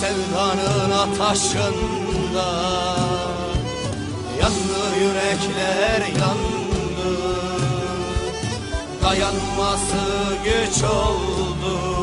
sevdanın ataşında. Yandı yürekler yandı. Dayanması güç oldu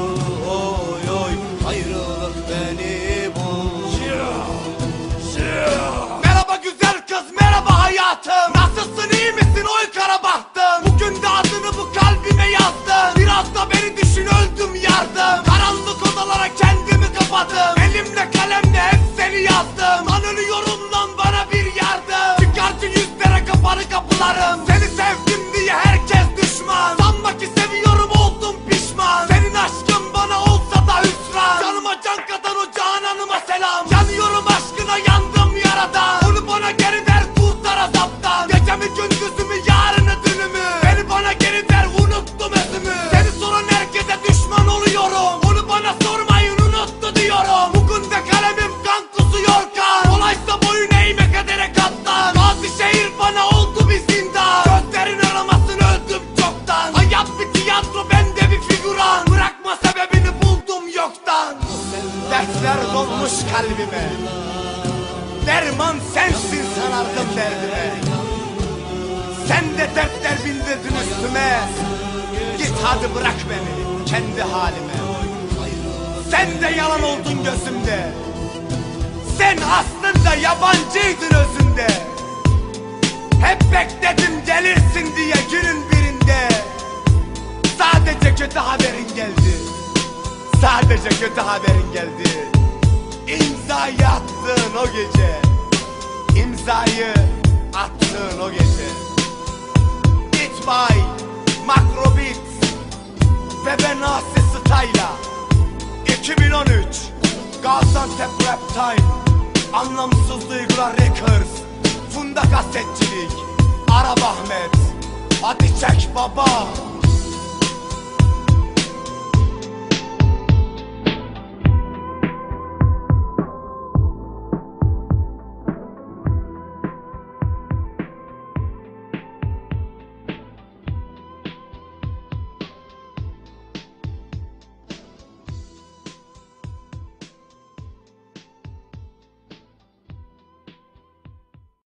kapadım Elimle kalemle hep seni yazdım. Lan ölüyorum lan bana bir yardım. Çıkartın yüzlere kapalı kapılarım. Seni sevdim diye herkes düşman. Sanma ki seviyorum oldum pişman. Senin aşkın bana olsa da hüsran. Canıma can katan o cananıma selam Dolmuş kalbime. Derman sensin sanardım derdime. Sen de dertler bindirdin üstüme. Git hadi bırak beni kendi halime. Sen de yalan oldun gözümde. Sen aslında yabancıydın özünde. Hep bekledim gelirsin diye günün birinde. Sadece kötü haberin geldi. Sadece kötü haberin geldi İmzayı attığın o gece. İmzayı attığın o gece. Beat by Makrobit Ve ben Asi Style'a 2013 Gaziantep Rap Time. Anlamsız Duygular Records. Funda Kasetçilik Arap Ahmet Hadi çek baba